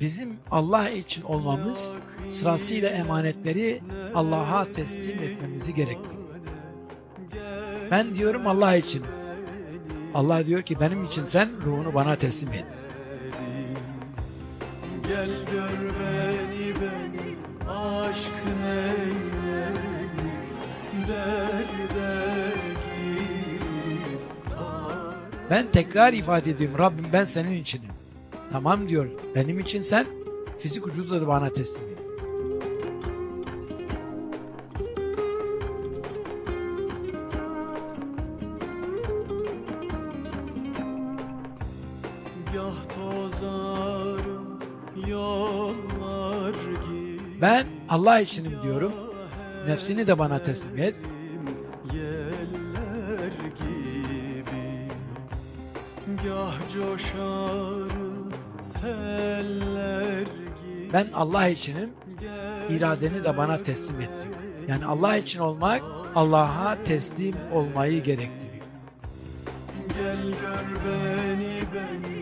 Bizim Allah için olmamız sırasıyla emanetleri Allah'a teslim etmemizi gerektiriyor. Ben diyorum Allah için. Allah diyor ki benim için sen ruhunu bana teslim et. Gel gör beni beni aşk neyledi Derde giriftar Ben tekrar ifade ediyorum Rabbim ben senin içinim. Tamam diyor benim için sen fizik vücudu da bana teslim et. Ben Allah içinim diyorum. Nefsini de bana teslim et. Gah coşarım Ben Allah içinim. iradeni de bana teslim et diyor. Yani Allah için olmak Allah'a teslim olmayı gerektiriyor. Gel gör beni beni